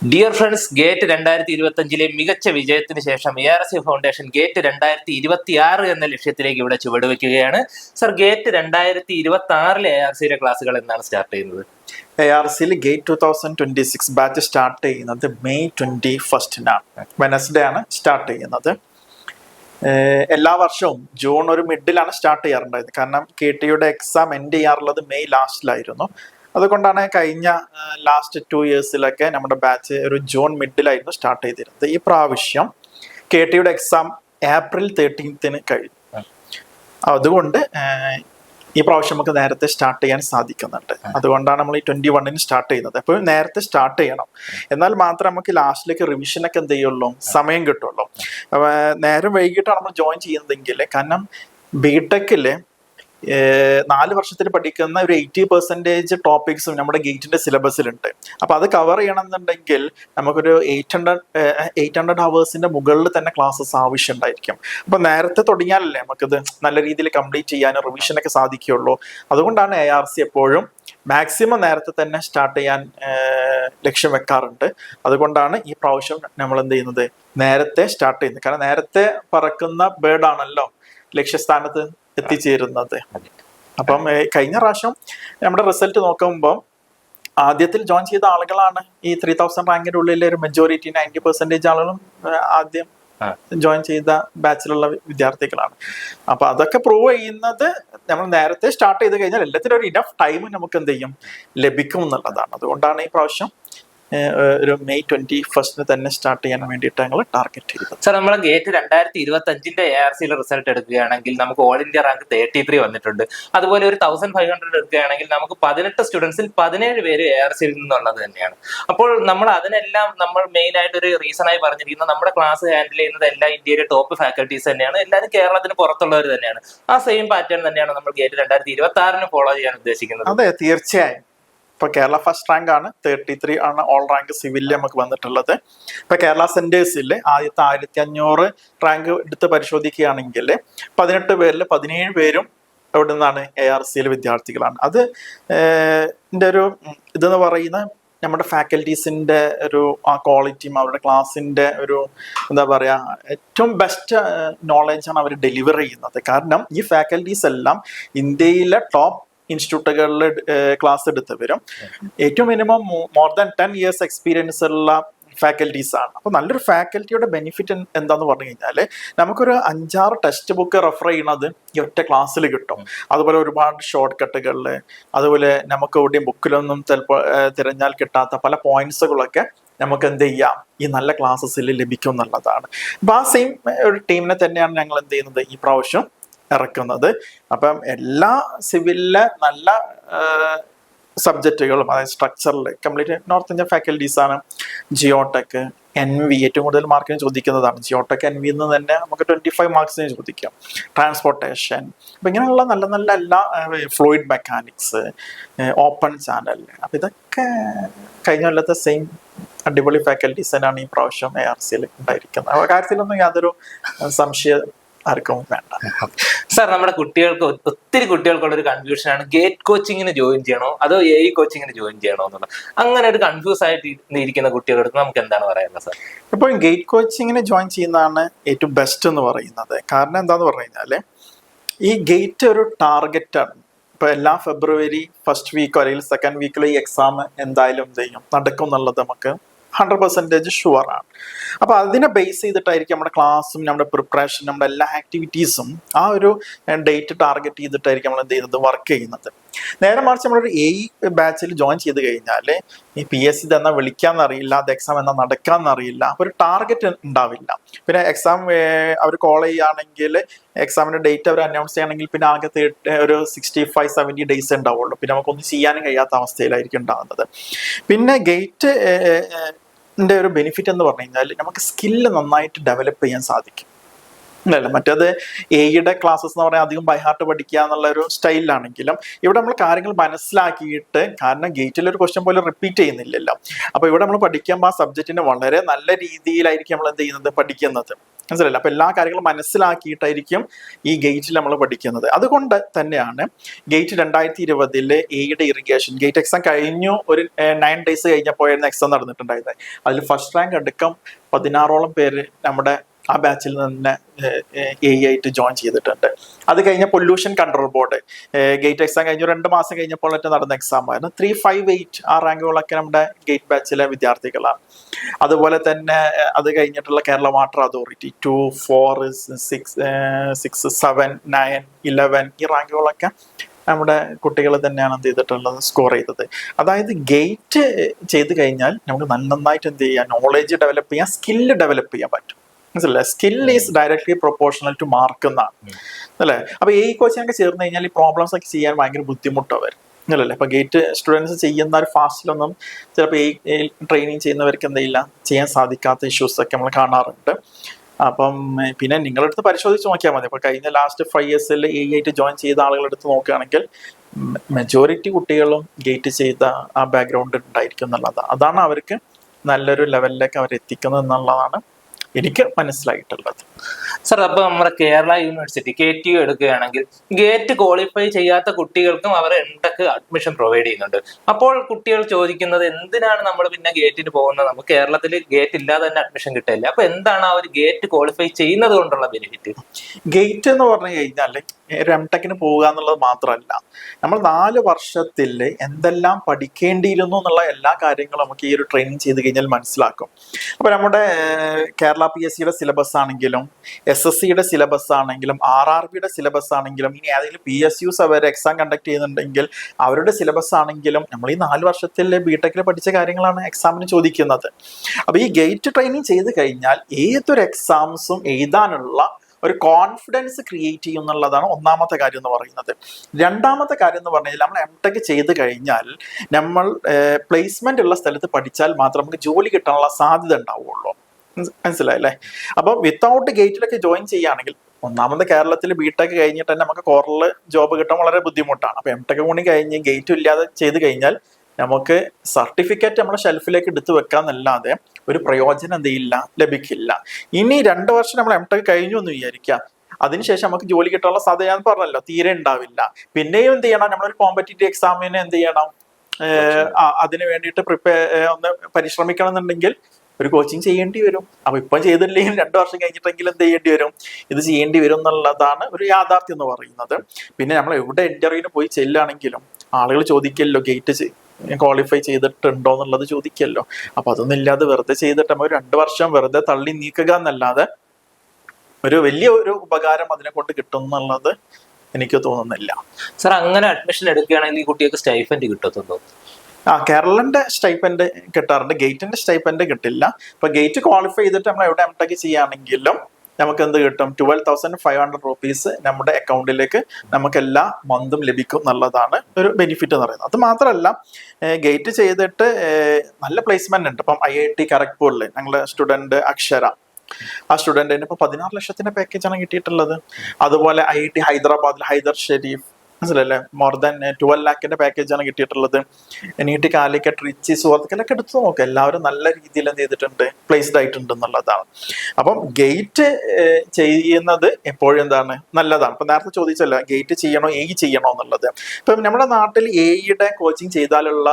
Dear friends gate രണ്ടായിരത്തി ഇരുപത്തി അഞ്ചിലെ മികച്ച വിജയത്തിന് ശേഷം A R S foundation GATE രണ്ടായിരത്തി ഇരുപത്തി ആറ് എന്ന ലക്ഷ്യത്തിലേക്ക് ഇവിടെ ചുവടുവെക്കുകയാണ്. സർ ഗേറ്റ് രണ്ടായിരത്തി ഇരുപത്തി ആറിലെ എ ആർ സിയുടെ ക്ലാസ്സുകൾ എന്നാണ് സ്റ്റാർട്ട് ചെയ്യുന്നത്? എ ആർ സിയിൽ GATE two thousand twenty six batch start ചെയ്യുന്നത് മെയ് ട്വന്റി ഫസ്റ്റിനാണ് വെനസ്ഡേ ആണ് സ്റ്റാർട്ട് ചെയ്യുന്നത്. എല്ലാ വർഷവും ജൂൺ ഒരു മിഡിലാണ് സ്റ്റാർട്ട് ചെയ്യാറുണ്ടായത് കാരണം കെ ടിയുടെ എക്സാം എൻഡ് ചെയ്യാറുള്ളത് മെയ് ലാസ്റ്റിലായിരുന്നു അതുകൊണ്ടാണ് കഴിഞ്ഞ ലാസ്റ്റ് ടു ഇയേഴ്സിലൊക്കെ നമ്മുടെ ബാച്ച് ഒരു ജൂൺ മിഡിലായിരുന്നു സ്റ്റാർട്ട് ചെയ്തിരുന്നത്. ഈ പ്രാവശ്യം കെ ടിയുടെ എക്സാം ഏപ്രിൽ തേർട്ടീൻത്തിന് കഴിഞ്ഞു അതുകൊണ്ട് ഈ പ്രാവശ്യം നമുക്ക് നേരത്തെ സ്റ്റാർട്ട് ചെയ്യാൻ സാധിക്കുന്നുണ്ട്. അതുകൊണ്ടാണ് നമ്മൾ ഈ ട്വന്റി വണ്ണിന് സ്റ്റാർട്ട് ചെയ്യുന്നത്. അപ്പോൾ നേരത്തെ സ്റ്റാർട്ട് ചെയ്യണം. എന്നാൽ മാത്രമേ നമുക്ക് ലാസ്റ്റിലേക്ക് റിവിഷനൊക്കെ എന്ത് ചെയ്യുള്ളൂ? സമയം കിട്ടുള്ളൂ. നേരം വൈകിട്ടാണ് നമ്മൾ ജോയിൻ ചെയ്യുന്നതെങ്കിൽ കാരണം ബിടെക്കിൽ നാല് വർഷത്തിൽ പഠിക്കുന്ന ഒരു എയ്റ്റി പെർസെന്റേജ് ടോപ്പിക്സും നമ്മുടെ ഗേറ്റിന്റെ സിലബസിലുണ്ട്. അപ്പോൾ അത് കവർ ചെയ്യണമെന്നുണ്ടെങ്കിൽ നമുക്കൊരു എയ്റ്റ് ഹൺഡ്രഡ് എയ്റ്റ് ഹൺഡ്രഡ് ഹവേഴ്സിന്റെ മുകളിൽ തന്നെ ക്ലാസ്സസ് ആവശ്യമുണ്ടായിരിക്കും. അപ്പോൾ അപ്പൊ നേരത്തെ തുടങ്ങിയാലല്ലേ നമുക്കിത് നല്ല രീതിയിൽ കംപ്ലീറ്റ് ചെയ്യാനും റിവിഷനൊക്കെ സാധിക്കുകയുള്ളൂ. അതുകൊണ്ടാണ് എ ആർ സി എപ്പോഴും മാക്സിമം നേരത്തെ തന്നെ സ്റ്റാർട്ട് ചെയ്യാൻ ലക്ഷ്യം വെക്കാറുണ്ട്. അതുകൊണ്ടാണ് ഈ പ്രാവശ്യം നമ്മൾ എന്ത് ചെയ്യുന്നത്? നേരത്തെ സ്റ്റാർട്ട് ചെയ്യുന്നത്. കാരണം നേരത്തെ പറക്കുന്ന ബേർഡ് ആണല്ലോ ലക്ഷ്യസ്ഥാനത്ത് എത്തിച്ചേരുന്നത്. അപ്പം കഴിഞ്ഞ പ്രാവശ്യം നമ്മുടെ റിസൾട്ട് നോക്കുമ്പോൾ ആദ്യത്തിൽ ജോയിൻ ചെയ്ത ആളുകളാണ് ഈ ത്രീ തൗസൻഡ് റാങ്കിന്റെ ഉള്ളിൽ ഒരു മെജോറിറ്റി നയന്റി പെർസെന്റേജ് ആളുകളും ആദ്യം. ജോയിൻ ചെയ്ത ബാച്ചിലുള്ള വിദ്യാർത്ഥികളാണ്. അപ്പൊ അതൊക്കെ പ്രൂവ് ചെയ്യുന്നത് നമ്മൾ നേരത്തെ സ്റ്റാർട്ട് ചെയ്ത് കഴിഞ്ഞാൽ എല്ലാത്തിനും ഒരു ഇനഫ് ടൈം നമുക്ക് എന്ത് ചെയ്യും? ലഭിക്കും എന്നുള്ളതാണ്. അതുകൊണ്ടാണ് ഈ പ്രാവശ്യം ഒരു മെയ് ട്വന്റി ഫസ്റ്റിന് തന്നെ സ്റ്റാർട്ട് ചെയ്യാൻ വേണ്ടിയിട്ട് ഞങ്ങൾ ടാർഗറ്റ് ചെയ്തത്. സാർ നമ്മൾ ഗേറ്റ് രണ്ടായിരത്തി ഇരുപത്തി അഞ്ചിന്റെ എ ആർ സിയിലെ റിസൾട്ട് എടുക്കുകയാണെങ്കിൽ നമുക്ക് all India rank thirty three വന്നിട്ടുണ്ട്. അതുപോലെ ഒരു തൗസൻഡ് ഫൈവ് ഹൺഡ്രഡ് എടുക്കുകയാണെങ്കിൽ നമുക്ക് പതിനെട്ട് സ്റ്റുഡൻസിൽ പതിനേഴ് പേര് എ ആർ സിയിൽ നിന്നുള്ളത് തന്നെയാണ്. അപ്പോൾ നമ്മൾ അതിനെല്ലാം നമ്മൾ മെയിൻ ആയിട്ട് ഒരു റീസൺ ആയി പറഞ്ഞിരിക്കുന്നത് നമ്മുടെ ക്ലാസ് ഹാൻഡിൽ ചെയ്യുന്നത് എല്ലാ ഇന്ത്യയിലെ ടോപ്പ് ഫാക്കൽറ്റീസ് തന്നെയാണ്. എല്ലാവരും കേരളത്തിന് പുറത്തുള്ളവർ തന്നെയാണ്. ആ സെയിം പാറ്റേൺ തന്നെയാണ് നമ്മൾ ഗേറ്റ് രണ്ടായിരത്തി ഇരുപത്തി ആറിന് ഫോളോ ചെയ്യാൻ ഉദ്ദേശിക്കുന്നത്. അതെ തീർച്ചയായും. ഇപ്പൊ കേരള ഫസ്റ്റ് റാങ്ക് ആണ്. തേർട്ടി ത്രീ ആണ് ഓൾ റാങ്ക് സിവിലിൽ നമുക്ക് വന്നിട്ടുള്ളത്. ഇപ്പൊ കേരള സെന്റേഴ്സിൽ ആദ്യത്തെ ആയിരത്തി അഞ്ഞൂറ് റാങ്ക് എടുത്ത് പരിശോധിക്കുകയാണെങ്കിൽ പതിനെട്ട് പേരിൽ പതിനേഴ് പേരും എവിടെ നിന്നാണ് എ ആർ സിയിലെ വിദ്യാർത്ഥികളാണ്. അത് ന്റെ ഒരു ഇതെന്ന് പറയുന്ന നമ്മുടെ ഫാക്കൽറ്റീസിന്റെ ഒരു ആ ക്വാളിറ്റിയും അവരുടെ ക്ലാസ്സിന്റെ ഒരു എന്താ പറയാ ഏറ്റവും ബെസ്റ്റ് നോളജാണ് അവർ ഡെലിവർ ചെയ്യുന്നത്. കാരണം ഈ ഫാക്കൽറ്റീസ് എല്ലാം ഇന്ത്യയിലെ ടോപ്പ് ഇൻസ്റ്റിറ്റ്യൂട്ടുകളിൽ ക്ലാസ് എടുത്ത് വരും. ഏറ്റവും minimum more than ten years experience ഉള്ള ഫാക്കൽറ്റീസ് ആണ്. അപ്പോൾ നല്ലൊരു ഫാക്കൽറ്റിയുടെ ബെനിഫിറ്റ് എന്താന്ന് പറഞ്ഞു കഴിഞ്ഞാൽ നമുക്കൊരു അഞ്ചാറ് ടെക്സ്റ്റ് ബുക്ക് റെഫർ ചെയ്യണത് ഈ ഒറ്റ ക്ലാസ്സിൽ കിട്ടും. അതുപോലെ ഒരുപാട് ഷോർട്ട് കട്ടുകളിൽ അതുപോലെ നമുക്ക് എവിടെയും ബുക്കിലൊന്നും ചിലപ്പോൾ തിരഞ്ഞാൽ കിട്ടാത്ത പല പോയിന്റ്സുകളൊക്കെ നമുക്ക് എന്ത് ചെയ്യാം? ഈ നല്ല ക്ലാസ്സസിൽ ലഭിക്കും എന്നുള്ളതാണ്. അപ്പൊ ആ സെയിം ഒരു ടീമിനെ തന്നെയാണ് ഞങ്ങൾ എന്ത് ചെയ്യുന്നത് ഈ പ്രാവശ്യം? ഇറക്കുന്നത്. അപ്പം എല്ലാ സിവിലിലെ നല്ല സബ്ജക്റ്റുകളും അതായത് സ്ട്രക്ചറിൽ കംപ്ലീറ്റ് നോർത്ത് ഇന്ത്യൻ ഫാക്കൽറ്റീസ് ആണ്. ജിയോടെക് എൻ വി ഏറ്റവും കൂടുതൽ മാർക്കിന് ചോദിക്കുന്നതാണ്. ജിയോടെക് എൻ വി എന്ന് തന്നെ നമുക്ക് ട്വന്റി ഫൈവ് മാർക്സിന് ചോദിക്കാം. ട്രാൻസ്പോർട്ടേഷൻ അപ്പം ഇങ്ങനെയുള്ള നല്ല നല്ല എല്ലാ ഫ്ലൂയിഡ് മെക്കാനിക്സ് ഓപ്പൺ ചാനൽ അപ്പം ഇതൊക്കെ കഴിഞ്ഞ കൊല്ലത്തെ സെയിം അടിപൊളി ഫാക്കൽറ്റീസ് തന്നെയാണ് ഈ പ്രാവശ്യം എ ആർ സിയിൽ ഉണ്ടായിരിക്കുന്നത്. കാര്യത്തിലൊന്നും യാതൊരു സംശയം ആർക്കും വേണ്ട. സാർ നമ്മുടെ കുട്ടികൾക്ക് ഒത്തിരി കുട്ടികൾക്കുള്ള ഒരു കൺഫ്യൂഷൻ ആണ്. ഗേറ്റ് കോച്ചിങ്ങിന് ജോയിൻ ചെയ്യണോ? അതോ എ കോച്ചിങ്ങിന് ജോയിൻ ചെയ്യണോ എന്നുള്ളത്? അങ്ങനെ ഒരു കൺഫ്യൂസ് ആയിട്ട് ഇരിക്കുന്ന കുട്ടികൾക്ക് നമുക്ക് എന്താണ് പറയുന്നത് സാർ? ഇപ്പോൾ ഗേറ്റ് കോച്ചിങ്ങിന് ജോയിൻ ചെയ്യുന്നതാണ് ഏറ്റവും ബെസ്റ്റ് എന്ന് പറയുന്നത്. കാരണം എന്താന്ന് പറഞ്ഞു കഴിഞ്ഞാൽ ഈ ഗേറ്റ് ഒരു ടാർഗറ്റാണ് ഇപ്പൊ എല്ലാ ഫെബ്രുവരി ഫസ്റ്റ് വീക്കോ അല്ലെങ്കിൽ സെക്കൻഡ് വീക്കിലോ ഈ എക്സാം എന്തായാലും എന്ത് ചെയ്യും? നടക്കും എന്നുള്ളത് നമുക്ക് ഹൺഡ്രഡ് പെർസെന്റേജ് ഷുവറാണ് അപ്പോൾ അപ്പൊ അതിനെ ബേസ് ചെയ്തിട്ടായിരിക്കും നമ്മുടെ ക്ലാസ്സും നമ്മുടെ പ്രിപ്പറേഷൻ നമ്മുടെ എല്ലാ ആക്ടിവിറ്റീസും ആ ഒരു ഡേറ്റ് ടാർഗറ്റ് ചെയ്തിട്ടായിരിക്കും നമ്മൾ എന്ത് ചെയ്യുന്നത്? വർക്ക് ചെയ്യുന്നത്. നേരെ മറിച്ച് നമ്മളൊരു എ ബാച്ചിൽ ജോയിൻ ചെയ്ത് കഴിഞ്ഞാൽ ഈ പി എസ് സി ഇതെന്നാ വിളിക്കാമെന്നറിയില്ല അത് എക്സാം എന്നാൽ നടക്കാമെന്നറിയില്ല ഒരു ടാർഗറ്റ് ഉണ്ടാവില്ല. പിന്നെ എക്സാം അവർ കോൾ ചെയ്യുകയാണെങ്കിൽ എക്സാമിന്റെ ഡേറ്റ് അവർ അനൗൺസ് ചെയ്യണമെങ്കിൽ പിന്നെ ആകെ ഒരു സിക്സ്റ്റി ഫൈവ് സെവന്റി ഡേയ്സ് ഉണ്ടാവുള്ളൂ. പിന്നെ നമുക്കൊന്നും ചെയ്യാനും കഴിയാത്ത അവസ്ഥയിലായിരിക്കും ഉണ്ടാകുന്നത് പിന്നെ ഗേറ്റ് ഒരു ബെനിഫിറ്റ് എന്ന് പറഞ്ഞു കഴിഞ്ഞാൽ നമുക്ക് സ്കില്ല് നന്നായിട്ട് ഡെവലപ്പ് ചെയ്യാൻ സാധിക്കും. അല്ല മറ്റേത് എയുടെ ക്ലാസ്സസ് എന്ന് പറയാൻ അധികം ബൈഹാർട്ട് പഠിക്കുക എന്നുള്ള ഒരു സ്റ്റൈലിലാണെങ്കിലും ഇവിടെ നമ്മൾ കാര്യങ്ങൾ മനസ്സിലാക്കിയിട്ട് കാരണം ഗേറ്റിൽ ഒരു ക്വസ്റ്റ്യൻ പോലും റിപ്പീറ്റ് ചെയ്യുന്നില്ലല്ലോ. അപ്പൊ ഇവിടെ നമ്മൾ പഠിക്കുമ്പോൾ ആ സബ്ജക്റ്റിനെ വളരെ നല്ല രീതിയിലായിരിക്കും നമ്മൾ എന്ത് ചെയ്യുന്നത്? പഠിക്കുന്നത്. മനസ്സിലല്ല അപ്പൊ എല്ലാ കാര്യങ്ങളും മനസ്സിലാക്കിയിട്ടായിരിക്കും ഈ ഗേറ്റിൽ നമ്മൾ പഠിക്കുന്നത്. അതുകൊണ്ട് തന്നെയാണ് ഗേറ്റ് രണ്ടായിരത്തി ഇരുപതിലെ എയുടെ ഇറിഗേഷൻ ഗേറ്റ് എക്സാം കഴിഞ്ഞു ഒരു നയൻ ഡേയ്സ് കഴിഞ്ഞപ്പോഴായിരുന്നു എക്സാം നടന്നിട്ടുണ്ടായത് അതിൽ ഫസ്റ്റ് റാങ്ക് അടക്കം പതിനാറോളം പേര് നമ്മുടെ ആ ബാച്ചിൽ നിന്ന് എ ആയിട്ട് ജോയിൻ ചെയ്തിട്ടുണ്ട്. അത് കഴിഞ്ഞ pollution control board GATE exam കഴിഞ്ഞു. രണ്ട് മാസം കഴിഞ്ഞപ്പോൾ നടന്ന എക്സാം ആയിരുന്നു. ത്രീ ഫൈവ് എയ്റ്റ് ആ റാങ്കുകളൊക്കെ നമ്മുടെ ഗേറ്റ് ബാച്ചിലെ വിദ്യാർത്ഥികളാണ്. അതുപോലെ തന്നെ അത് കഴിഞ്ഞിട്ടുള്ള Kerala water authority two four six six seven nine eleven ഈ റാങ്കുകളൊക്കെ നമ്മുടെ കുട്ടികൾ തന്നെയാണ് എന്ത് ചെയ്തിട്ടുള്ളത് സ്കോർ ചെയ്തത്. അതായത് ഗേറ്റ് ചെയ്ത് കഴിഞ്ഞാൽ നമുക്ക് നന്നായിട്ട് എന്ത് ചെയ്യാം നോളേജ് ഡെവലപ്പ് ചെയ്യാം സ്കില്ല് ഡെവലപ്പ് ചെയ്യാൻ പറ്റും. മനസ്സിലല്ലേ skill is directly proportional to mark എന്നാണ്. അല്ലേ? അപ്പൊ ഈ കോച്ചിനൊക്കെ ചേർന്ന് കഴിഞ്ഞാൽ ഈ പ്രോബ്ലംസ് ഒക്കെ ചെയ്യാൻ ഭയങ്കര ബുദ്ധിമുട്ടാണ് വരും. അല്ലല്ലേ? അപ്പൊ ഗേറ്റ് സ്റ്റുഡൻസ് ചെയ്യുന്ന ഒരു ഫാസ്റ്റിലൊന്നും ചിലപ്പോൾ ഈ ട്രെയിനിങ് ചെയ്യുന്നവർക്ക് എന്തെയില്ല ചെയ്യാൻ സാധിക്കാത്ത ഇഷ്യൂസ് ഒക്കെ നമ്മൾ കാണാറുണ്ട്. അപ്പം പിന്നെ നിങ്ങളുടെ അടുത്ത് പരിശോധിച്ച് നോക്കിയാൽ മതി. അപ്പൊ കഴിഞ്ഞ ലാസ്റ്റ് ഫൈവ് ഇയേഴ്സിൽ എ ആയിട്ട് ജോയിൻ ചെയ്ത ആളുകളെടുത്ത് നോക്കുകയാണെങ്കിൽ മെജോറിറ്റി കുട്ടികളും ഗേറ്റ് ചെയ്ത ആ ബാക്ക്ഗ്രൗണ്ട് ഉണ്ടായിരിക്കും എന്നുള്ളതാണ്. അതാണ് അവർക്ക് നല്ലൊരു ലെവലിലേക്ക് അവർ എത്തിക്കുന്നത് എന്നുള്ളതാണ് എനിക്ക് മനസ്സിലായിട്ടുള്ളത്. സർ അപ്പൊ നമ്മുടെ Kerala university K T U എടുക്കുകയാണെങ്കിൽ ഗേറ്റ് ക്വാളിഫൈ ചെയ്യാത്ത കുട്ടികൾക്കും അവർ എംടെക് അഡ്മിഷൻ പ്രൊവൈഡ് ചെയ്യുന്നുണ്ട്? അപ്പോൾ കുട്ടികൾ ചോദിക്കുന്നത് എന്തിനാണ് നമ്മൾ പിന്നെ ഗേറ്റിന് പോകുന്നത്? നമുക്ക് കേരളത്തിൽ ഗേറ്റ് ഇല്ലാതെ തന്നെ അഡ്മിഷൻ കിട്ടില്ല അപ്പൊ എന്താണ് ആ ഒരു ഗേറ്റ് ക്വാളിഫൈ ചെയ്യുന്നത് കൊണ്ടുള്ള ബെനിഫിറ്റ് ഗേറ്റ് എന്ന് പറഞ്ഞു കഴിഞ്ഞാൽ ഒരു എം ടെക്കിന് പോവുക എന്നുള്ളത് മാത്രമല്ല നമ്മൾ നാല് വർഷത്തിൽ എന്തെല്ലാം പഠിക്കേണ്ടിയിരുന്നു എന്നുള്ള എല്ലാ കാര്യങ്ങളും നമുക്ക് ഈ ഒരു ട്രെയിനിങ് ചെയ്ത് കഴിഞ്ഞാൽ മനസ്സിലാക്കും. അപ്പൊ നമ്മുടെ കേരള പി എസ് സിയുടെ സിലബസ് ആണെങ്കിലും എസ് എസ് സിയുടെ സിലബസ് ആണെങ്കിലും ആർ ആർ ബിയുടെ സിലബസ് ആണെങ്കിലും ഇനി ഏതെങ്കിലും പി എസ് യുസ് അവർ എക്സാം കണ്ടക്ട് ചെയ്യുന്നുണ്ടെങ്കിൽ അവരുടെ സിലബസ് ആണെങ്കിലും നമ്മൾ ഈ നാല് വർഷത്തിൽ ബി ടെക്കിൽ പഠിച്ച കാര്യങ്ങളാണ് എക്സാമിന് ചോദിക്കുന്നത്. അപ്പോൾ ഈ ഗേറ്റ് ട്രെയിനിങ് ചെയ്ത് കഴിഞ്ഞാൽ ഏതൊരു എക്സാംസും എഴുതാനുള്ള ഒരു കോൺഫിഡൻസ് ക്രിയേറ്റ് ചെയ്യും എന്നുള്ളതാണ് ഒന്നാമത്തെ കാര്യം എന്ന് പറയുന്നത്. രണ്ടാമത്തെ കാര്യം എന്ന് പറഞ്ഞാൽ നമ്മൾ എം ടെക് ചെയ്ത് കഴിഞ്ഞാൽ നമ്മൾ പ്ലേസ്മെന്റ് ഉള്ള സ്ഥലത്ത് പഠിച്ചാൽ മാത്രം നമുക്ക് ജോലി കിട്ടാനുള്ള സാധ്യത ഉണ്ടാവുള്ളൂ. മനസ്സിലായല്ലേ? അപ്പൊ വിത്തൗട്ട് ഗേറ്റിലൊക്കെ ജോയിൻ ചെയ്യുകയാണെങ്കിൽ ഒന്നാമത് കേരളത്തിൽ ബിടെക് കഴിഞ്ഞിട്ട് തന്നെ നമുക്ക് കോറൽ ജോബ് കിട്ടാൻ വളരെ ബുദ്ധിമുട്ടാണ്. അപ്പൊ എം ടെക് കൂടി കഴിഞ്ഞ് ഗേറ്റും ഇല്ലാതെ ചെയ്ത് കഴിഞ്ഞാൽ നമുക്ക് സർട്ടിഫിക്കറ്റ് നമ്മുടെ ഷെൽഫിലേക്ക് എടുത്തു വെക്കാന്നല്ലാതെ ഒരു പ്രയോജനം എന്തെയില്ല ലഭിക്കില്ല. ഇനി രണ്ട് വർഷം നമ്മൾ എം ടെക് കഴിഞ്ഞു എന്ന് വിചാരിക്കാം അതിനുശേഷം നമുക്ക് ജോലി കിട്ടാനുള്ള സാധ്യത ഞാൻ പറഞ്ഞല്ലോ തീരെ ഉണ്ടാവില്ല. പിന്നെയും എന്ത് ചെയ്യണം? നമ്മളൊരു കോമ്പറ്റേറ്റീവ് എക്സാമിന് എന്ത് ചെയ്യണം? അതിന് വേണ്ടിയിട്ട് പ്രിപ്പയർ ഒന്ന് പരിശ്രമിക്കണം എന്നുണ്ടെങ്കിൽ ഒരു കോച്ചിങ് ചെയ്യേണ്ടി വരും. അപ്പൊ ഇപ്പൊ ചെയ്തില്ലെങ്കിൽ രണ്ടു വർഷം കഴിഞ്ഞിട്ടെങ്കിലും എന്ത് ചെയ്യേണ്ടി വരും? ഇത് ചെയ്യേണ്ടി വരും എന്നുള്ളതാണ് ഒരു യാഥാർത്ഥ്യം എന്ന് പറയുന്നത്. പിന്നെ നമ്മൾ എവിടെ ഇന്റർവ്യൂവിന് പോയി ചെല്ലുകയാണെങ്കിലും ആളുകൾ ചോദിക്കല്ലോ ഗേറ്റ് ക്വാളിഫൈ ചെയ്തിട്ടുണ്ടോ എന്നുള്ളത് ചോദിക്കല്ലോ. അപ്പൊ അതൊന്നും ഇല്ലാതെ വെറുതെ ചെയ്തിട്ട് നമ്മൾ രണ്ടു വർഷം വെറുതെ തള്ളി നീക്കുക എന്നല്ലാതെ ഒരു വലിയ ഒരു ഉപകാരം അതിനെ കൊണ്ട് കിട്ടും എന്നുള്ളത് എനിക്ക് തോന്നുന്നില്ല. സർ അങ്ങനെ അഡ്മിഷൻ എടുക്കുകയാണെങ്കിൽ കുട്ടികൾക്ക് സ്റ്റൈഫൻഡ് കിട്ടത്തുള്ളൂ ആ കേരളന്റെ സ്റ്റൈപ്പൻഡ് കിട്ടാറുണ്ട്. ഗേറ്റിന്റെ സ്റ്റൈപ്പൻഡ് കിട്ടില്ല. ഇപ്പൊ ഗേറ്റ് ക്വാളിഫൈ ചെയ്തിട്ട് നമ്മൾ എവിടെ എംടെക് ചെയ്യുകയാണെങ്കിലും നമുക്ക് എന്ത് കിട്ടും? Twelve thousand five hundred rupees നമ്മുടെ അക്കൗണ്ടിലേക്ക് നമുക്ക് എല്ലാ മന്തും ലഭിക്കും എന്നുള്ളതാണ് ഒരു ബെനിഫിറ്റ് എന്ന് പറയുന്നത്. അത് മാത്രമല്ല ഗേറ്റ് ചെയ്തിട്ട് നല്ല പ്ലേസ്മെന്റ് ഉണ്ട്. ഇപ്പം ഐ ഐ ടി ഖരഗ്പൂരിൽ ഞങ്ങളുടെ സ്റ്റുഡന്റ് അക്ഷര. ആ സ്റ്റുഡന്റിന് ഇപ്പൊ പതിനാറ് ലക്ഷത്തിന്റെ പാക്കേജാണ് കിട്ടിയിട്ടുള്ളത്. അതുപോലെ ഐ ഐ ടി ഹൈദരാബാദിൽ ഹൈദർ ഷെരീഫ് മനസ്സിലല്ലേ മോർ ദാൻ ട്വൽവ് ലാക്കിന്റെ പാക്കേജാണ് കിട്ടിയിട്ടുള്ളത്. നീട്ടി കാലിക്കറ്റ് റിച്ച് സുഹൃത്തുക്കളൊക്കെ എടുത്തു നോക്കാം. എല്ലാവരും നല്ല രീതിയിൽ എന്ത് ചെയ്തിട്ടുണ്ട്? പ്ലേസ്ഡ് ആയിട്ടുണ്ട് എന്നുള്ളതാണ്. അപ്പം ഗേറ്റ് ചെയ്യുന്നത് എപ്പോഴും എന്താണ് നല്ലതാണ്. ഇപ്പൊ നേരത്തെ ചോദിച്ചല്ല ഗേറ്റ് ചെയ്യണോ എ ചെയ്യണോ എന്നുള്ളത്. ഇപ്പം നമ്മുടെ നാട്ടിൽ എയുടെ കോച്ചിങ് ചെയ്താലുള്ള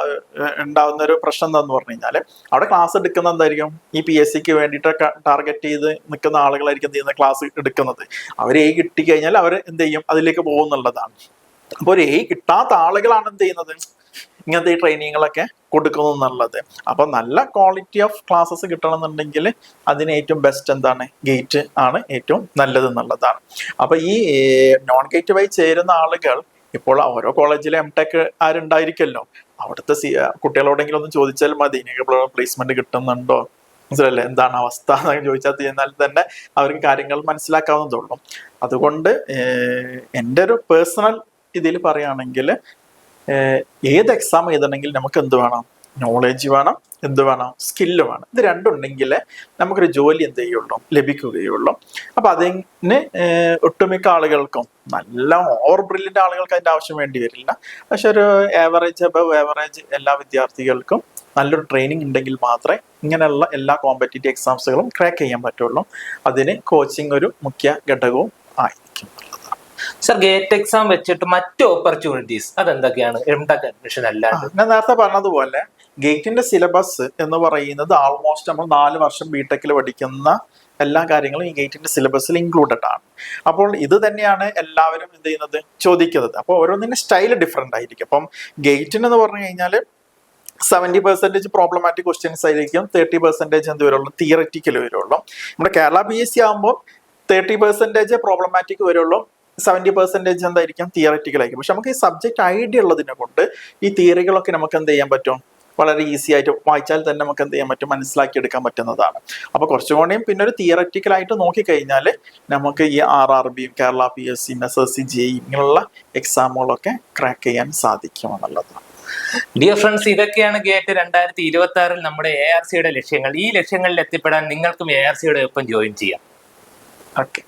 ഉണ്ടാകുന്ന ഉണ്ടാവുന്ന ഒരു പ്രശ്നം എന്താന്ന് പറഞ്ഞു കഴിഞ്ഞാൽ അവിടെ ക്ലാസ് എടുക്കുന്ന എന്തായിരിക്കും? ഈ പി എസ് സിക്ക് വേണ്ടിയിട്ട് ടാർഗറ്റ് ചെയ്ത് നിൽക്കുന്ന ആളുകളായിരിക്കും എന്ത് ക്ലാസ് എടുക്കുന്നത്. അവർ എ കിട്ടി കഴിഞ്ഞാൽ അവർ എന്ത് ചെയ്യും? അതിലേക്ക് പോകും എന്നുള്ളതാണ് അപ്പോൾ ഒരു എ കിട്ടാത്ത ആളുകളാണ് എന്ത് ചെയ്യുന്നത്? ഇങ്ങനത്തെ ഈ ട്രെയിനിങ്ങുകളൊക്കെ കൊടുക്കുന്നു എന്നുള്ളത് അപ്പൊ നല്ല ക്വാളിറ്റി ഓഫ് ക്ലാസ്സസ് കിട്ടണമെന്നുണ്ടെങ്കിൽ അതിന് ഏറ്റവും ബെസ്റ്റ് എന്താണ്? ഗേറ്റ് ആണ് ഏറ്റവും നല്ലത് എന്നുള്ളതാണ്. അപ്പൊ ഈ നോൺ ഗേറ്റ് വഴി ചേരുന്ന ആളുകൾ ഇപ്പോൾ ഓരോ കോളേജിലെ എം ടെക് ആരുണ്ടായിരിക്കല്ലോ? അവിടുത്തെ സി കുട്ടികളോടെങ്കിലും ഒന്ന് ചോദിച്ചാൽ മതി. പ്ലേസ്മെന്റ് കിട്ടുന്നുണ്ടോ? മനസ്സിലല്ലേ എന്താണ് അവസ്ഥ എന്നൊക്കെ ചോദിച്ചാൽ കഴിഞ്ഞാൽ തന്നെ അവർക്ക് കാര്യങ്ങൾ മനസ്സിലാക്കാവുന്നതുള്ളൂ അതുകൊണ്ട് എന്റെ ഒരു പേഴ്സണൽ ഇതിൽ പറയുകയാണെങ്കിൽ ഏത് എക്സാം എഴുതണമെങ്കിൽ നമുക്ക് എന്ത് വേണം? നോളേജ് വേണം എന്ത് വേണം? സ്കില്ല് വേണം. ഇത് രണ്ടുണ്ടെങ്കിൽ നമുക്കൊരു ജോലി എന്ത് ചെയ്യുള്ളൂ? ലഭിക്കുകയുള്ളൂ. അപ്പം അതിന് ഒട്ടുമിക്ക ആളുകൾക്കും നല്ല ഓവർ ബ്രില്യന്റ് ആളുകൾക്ക് അതിന്റെ ആവശ്യം വേണ്ടി വരില്ല. പക്ഷെ ഒരു ആവറേജ് അബവ് ആവറേജ് എല്ലാ വിദ്യാർത്ഥികൾക്കും നല്ലൊരു ട്രെയിനിങ് ഉണ്ടെങ്കിൽ മാത്രമേ ഇങ്ങനെയുള്ള എല്ലാ കോമ്പറ്റേറ്റീവ് എക്സാംസുകളും ക്രാക്ക് ചെയ്യാൻ പറ്റുള്ളൂ. അതിന് കോച്ചിങ് ഒരു മുഖ്യ ഘടകവും സർ ഗേറ്റ് എക്സാം വെച്ചിട്ട് മറ്റ് ഓപ്പർച്യൂണിറ്റീസ് അതെന്തൊക്കെയാണ്? എംടെക് അഡ്മിഷൻ അല്ലാണ്ട്. ഞാൻ നേരത്തെ പറഞ്ഞതുപോലെ ഗേറ്റിന്റെ സിലബസ് എന്ന് പറയുന്നത് ആൾമോസ്റ്റ് നമ്മൾ നാല് വർഷം ബിടെക്കിൽ പഠിക്കുന്ന എല്ലാ കാര്യങ്ങളും ഈ ഗേറ്റിന്റെ സിലബസിൽ ഇൻക്ലൂഡഡ് ആണ്. അപ്പോൾ ഇത് തന്നെയാണ് എല്ലാവരും എന്ത് ചെയ്യുന്നത്? ചോദിക്കുന്നത്. അപ്പോൾ ഓരോന്നിന്റെ സ്റ്റൈൽ ഡിഫറെന്റ് ആയിരിക്കും. അപ്പം ഗേറ്റിന് എന്ന് പറഞ്ഞു കഴിഞ്ഞാൽ സെവന്റി പെർസെന്റേജ് പ്രോബ്ലമാറ്റിക് ക്വസ്റ്റ്യൻസ് ആയിരിക്കും തേർട്ടി പെർസെന്റേജ് എന്ത് വരുള്ളൂ? തിയററ്റിക്കൽ വരുള്ളൂ. നമ്മുടെ കേരള പി എസ് സി ആകുമ്പോൾ തേർട്ടി പെർസെന്റേജ് പ്രോബ്ലമാറ്റിക് വരുള്ളൂ. സെവന്റി പെർസെന്റേജ് എന്തായിരിക്കും? തിയററ്റിക്കൽ ആയിരിക്കും. പക്ഷെ നമുക്ക് ഈ സബ്ജക്ട് ഐഡിയ ഉള്ളതിനെ കൊണ്ട് ഈ തിയറികളൊക്കെ നമുക്ക് എന്ത് ചെയ്യാൻ പറ്റും? വളരെ ഈസി ആയിട്ട് വായിച്ചാൽ തന്നെ നമുക്ക് എന്ത് ചെയ്യാൻ പറ്റും? മനസ്സിലാക്കി എടുക്കാൻ പറ്റുന്നതാണ്. അപ്പോൾ കുറച്ചും കൂടെയും പിന്നെ ഒരു തിയററ്റിക്കൽ ആയിട്ട് നോക്കിക്കഴിഞ്ഞാൽ നമുക്ക് ഈ ആർ ആർ ബിയും Kerala P S C S S C J ഇങ്ങനെയുള്ള എക്സാമുകളൊക്കെ ക്രാക്ക് ചെയ്യാൻ സാധിക്കും എന്നുള്ളതാണ്. ഡിയർ ഫ്രണ്ട്സ് ഇതൊക്കെയാണ് ഗേറ്റ് രണ്ടായിരത്തി ഇരുപത്തി ആറിൽ നമ്മുടെ എ ആർ സിയുടെ ലക്ഷ്യങ്ങൾ. ഈ ലക്ഷ്യങ്ങളിൽ എത്തിപ്പെടാൻ നിങ്ങൾക്കും എ ആർ സിയുടെ ഒപ്പം ജോയിൻ ചെയ്യാം. ഓക്കെ